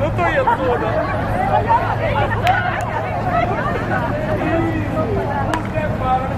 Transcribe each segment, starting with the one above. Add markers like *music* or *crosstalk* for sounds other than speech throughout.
хочуть ну то є згода. Буде пара,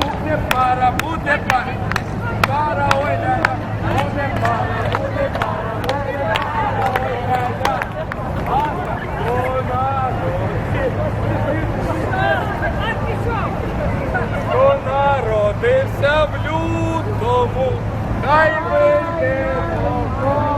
буде пара, буде пара. Пара, ой, да. Буде пара, народився в лютому, хай вийде довкола.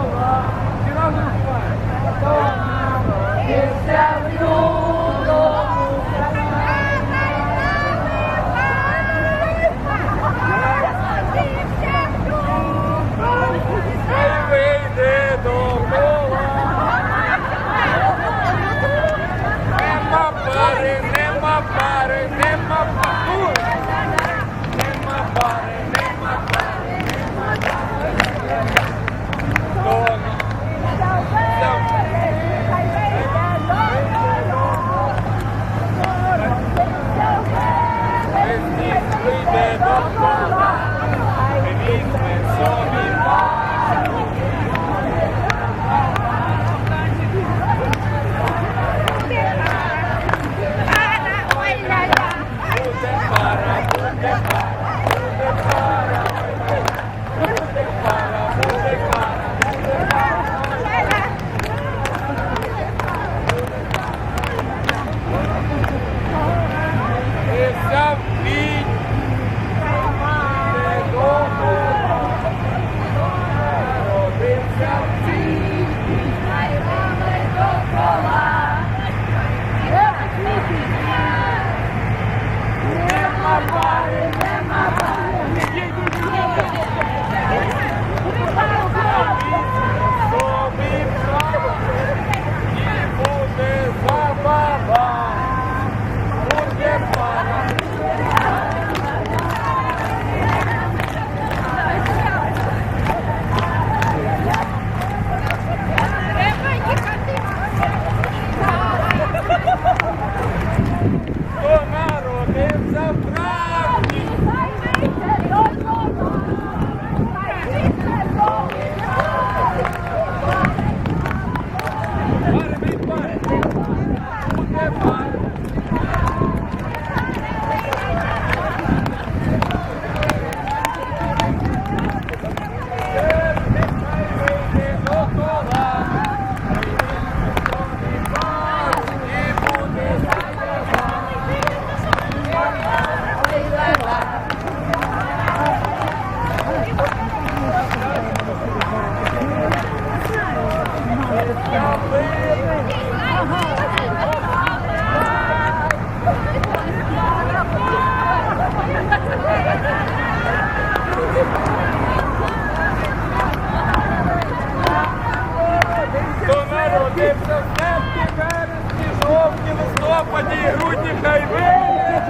Листопаді, грудні, хай вийде.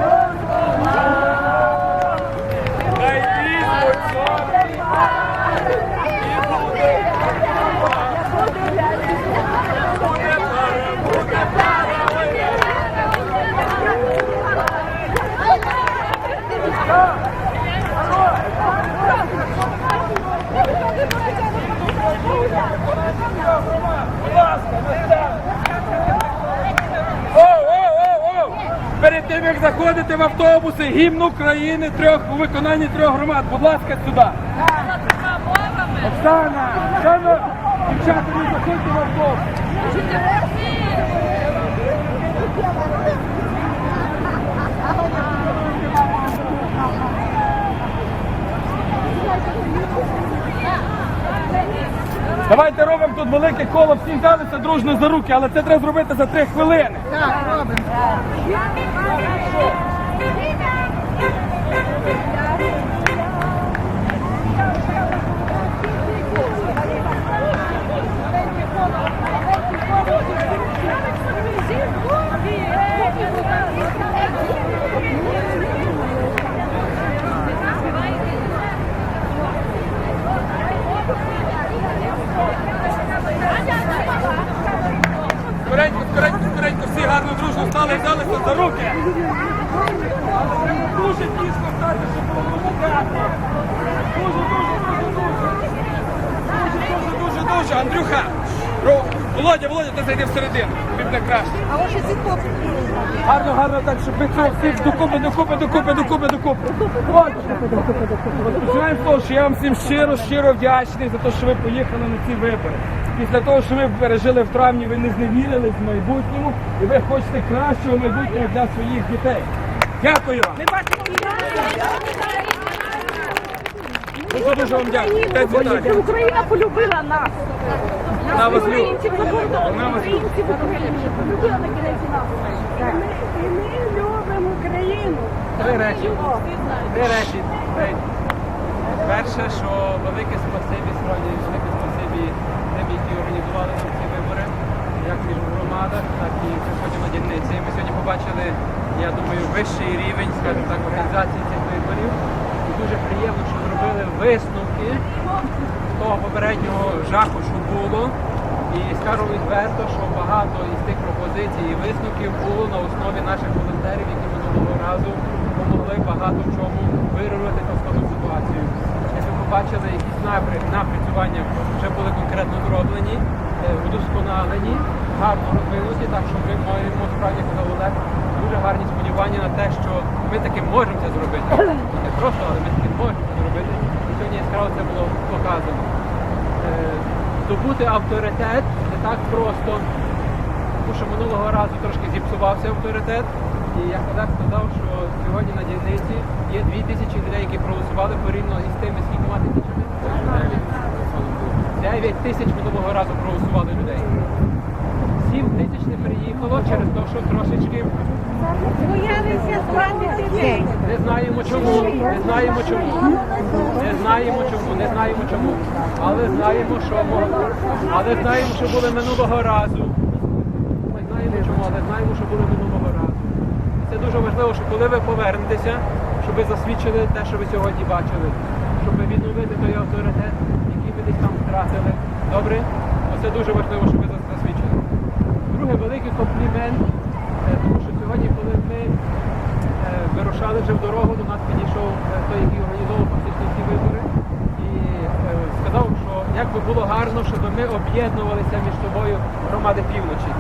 Хай візьмуть собі і буде пара. Буде пара, буде пара, Будь ласка, перед тим, як заходити в автобуси, гімн України трьох у виконанні трьох громад. Будь ласка, сюди. Оксана, Оксана, дівчата, не заходьте в автобус. Thank you. Давайте робимо тут велике коло, всі взялися дружно за руки, але це треба зробити за три хвилини. Так, робимо. Скоренько, скоренько, скоренько, всі гарно стали, взялися за руки. Дуже тісно стати, щоб було дуже тепло. Дуже, дуже, дуже, дуже. Дуже, дуже, дуже, дуже. Андрюха, Володя, Володя, ти зайди всередину. Тобі буде краще. А ось ці хлопці. Гарно, гарно так, щоб ви цього всіх докупи, докупи, докупи, докупи, докупи. От. Починаємо з того, що я вам всім щиро, щиро вдячний за те, що ви поїхали на ці вибори. Після того, що ви пережили в травні, ви не зневірились в майбутньому і ви хочете кращого майбутнього для своїх дітей. Дякую вам. Дуже дуже вам дякую. Україна полюбила нас. Вона вас любить. Українців за кордон. Вона вас любить. Українців в Україні. Полюбила на кінець нас. І ми любимо Україну. Три речі. Три речі. Перше, що велике спасибі, велике спасибі тим, які організували ці вибори, як між громадах, так і на дільниці. Ми сьогодні побачили, я думаю, вищий рівень, скажімо так, організації цих виборів. І дуже приємно, що зробили висновки з того попереднього жаху, що було. І скажу відверто, що багато із тих пропозицій і висновків було на основі наших волонтерів, які минулого разу допомогли багато в чому ситуацію. Побачили, якісь напрацювання вже були конкретно зроблені, е, удосконалені, гарно розвинуті, так що ми маємо справді, казав Олег, дуже гарні сподівання на те, що ми таки можемо це зробити. *coughs* Не просто, але ми таки можемо це зробити. І сьогодні яскраво це було показано. Е, Здобути авторитет не так просто, тому що минулого разу трошки зіпсувався авторитет. І як Олег сказав, що сьогодні на дільниці є дві тисячі людей, які проголосували порівняно із тими, скільки тисячами? Дев'ять тисяч минулого разу проголосували людей. Сім тисяч не приїхало через те, що трошечки Боялися звати дітей. не знаємо чому, не знаємо чому, не знаємо чому, не знаємо чому. Але знаємо, що але знаємо, що були минулого разу. Ми знаємо чому, але знаємо, що були минулого разу. І це дуже важливо, що коли ви повернетеся, щоб ви засвідчили те, що ви сьогодні бачили, щоб відновити той авторитет, який ви десь там втратили. Добре? Оце дуже важливо, щоб ви засвідчили. Друге, великий комплімент, е, тому що сьогодні, коли ми е, вирушали вже в дорогу, до нас підійшов е, той, який організовував фактично ці вибори, і сказав, що як би було гарно, щоб ми об'єднувалися між собою громади півночі.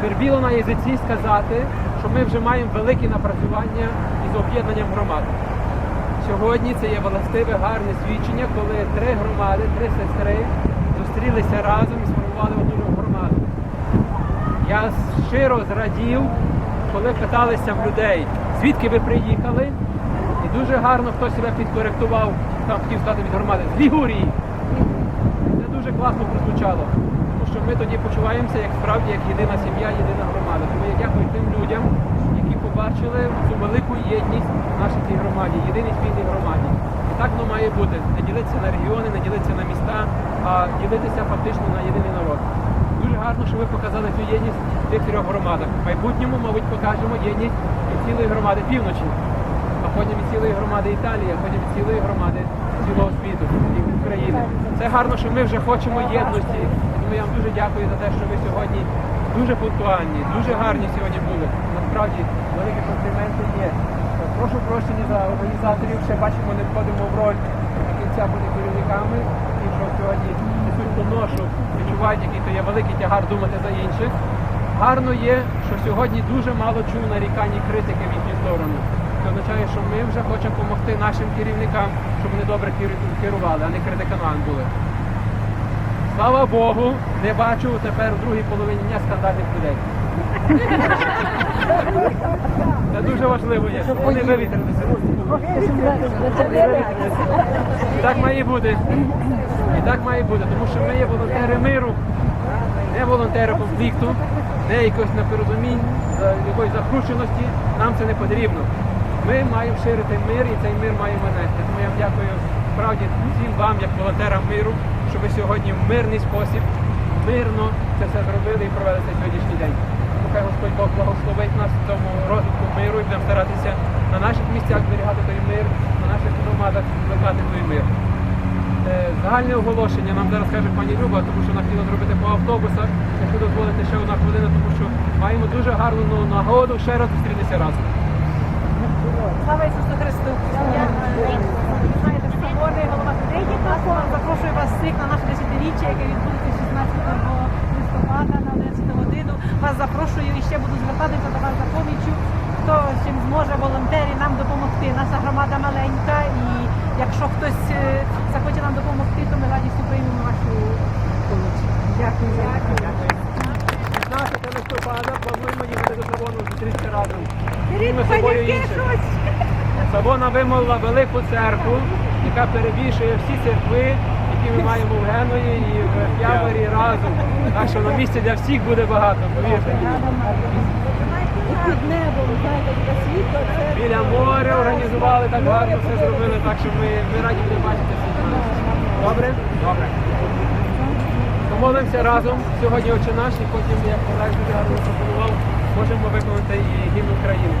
Свербіло на язиці сказати, що ми вже маємо великі напрацювання із об'єднанням громад. Сьогодні це є властиве гарне свідчення, коли три громади, три сестри зустрілися разом і сформували одну громаду. Я щиро зрадів, коли питалися в людей, звідки ви приїхали. І дуже гарно хтось себе підкоректував, там хотів стати від громади, з Лігурії. Це дуже класно прозвучало. Що ми тоді почуваємося як справді як єдина сім'я, єдина громада. Тому я дякую тим людям, які побачили цю велику єдність в нашій цій громаді, єдиній спільній громаді. І так воно має бути. Не ділитися на регіони, не ділитися на міста, а ділитися фактично на єдиний народ. Дуже гарно, що ви показали цю єдність в тих трьох громадах. В майбутньому, мабуть, покажемо єдність і цілої громади півночі, а потім і цілої громади Італії, а потім і цілої громади цілого світу і України. Це гарно, що ми вже хочемо єдності. Я вам дуже дякую за те, що ви сьогодні дуже пунктуальні, дуже гарні сьогодні були. Насправді великі компліменти є. Прошу прощення за організаторів. Ще бачимо, не входимо в роль до кінця бути керівниками. І що сьогодні несуть ту ношу, відчувають, який то є великий тягар думати за інших. Гарно є, що сьогодні дуже мало чув нарікань і критики в їхню сторону. Це означає, що ми вже хочемо допомогти нашим керівникам, щоб вони добре керували, а не критиканами були. Слава Богу, не бачу тепер в другій половині дня скандальних людей. Це дуже важливо є, щоб вони вивітрилися. І так має бути. І так має бути, тому що ми є волонтери миру, не волонтери конфлікту, не якось непорозумінь, якоїсь закрученості. Нам це не потрібно. Ми маємо ширити мир і цей мир маємо нести. Тому я дякую справді всім вам, як волонтерам миру, що ви сьогодні в мирний спосіб, мирно це все зробили і провели цей сьогоднішній день. Хай Господь Бог благословить нас в цьому розвитку миру і будемо старатися на наших місцях зберігати той мир, на наших громадах викликати той мир. Е, Загальне оголошення нам зараз каже пані Люба, тому що вона хотіла зробити по автобусах. Якщо дозволите ще одна хвилина, тому що маємо дуже гарну ну, нагоду ще раз зустрітися разом. Слава Ісусу Христу! Я е, знаєте, соборний голова Третій запрошую вас всіх на наше десятиріччя, яке відбудеться 16 листопада на 11 годину. Вас запрошую і ще буду звертатися до вас за поміччю. Хто чим зможе волонтері нам допомогти. Наша громада маленька, і якщо хтось е, захоче нам допомогти, то ми радістю приймемо вашу поміч. Дякую. Дякую. 16 листопада плануємо їхати до Савону зустрітися разом. Беріть Ми з собою інші. Савона вимовила велику церкву, яка перебільшує всі церкви, які ми маємо в Геної і в П'явері разом. Так що на місці для всіх буде багато, повірте. Під небом, знаєте, таке світло, це Біля моря організували так гарно, все зробили, так що ми, ми раді будемо бачити всіх. Добре? Добре. Помолимося разом сьогодні очі наші, потім, як Олег дуже гарно можемо виконати і гімн України.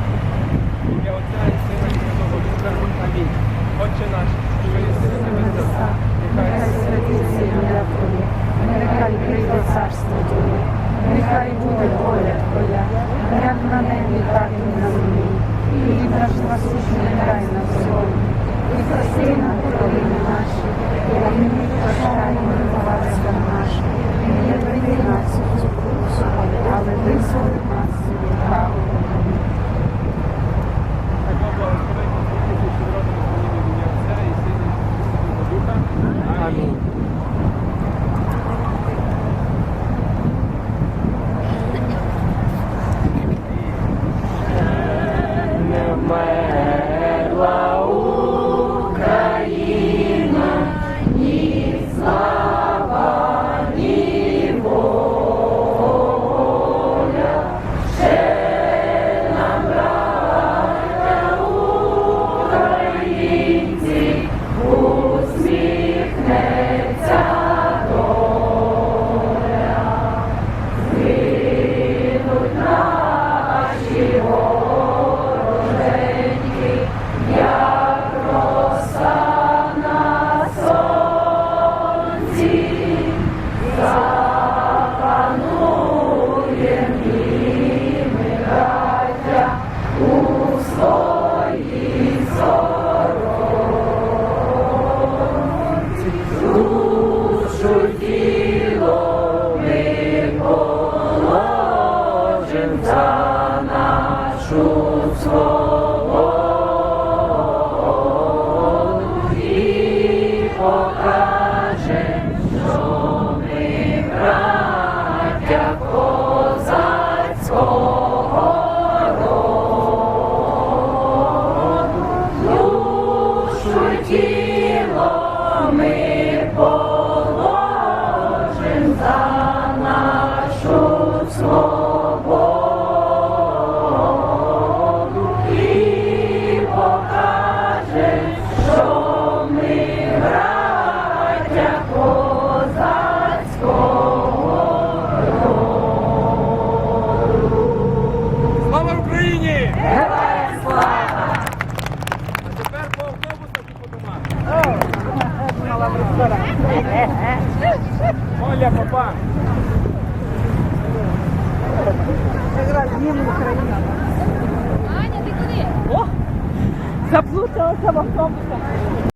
Оля, папа! Заплуталася в автобусах.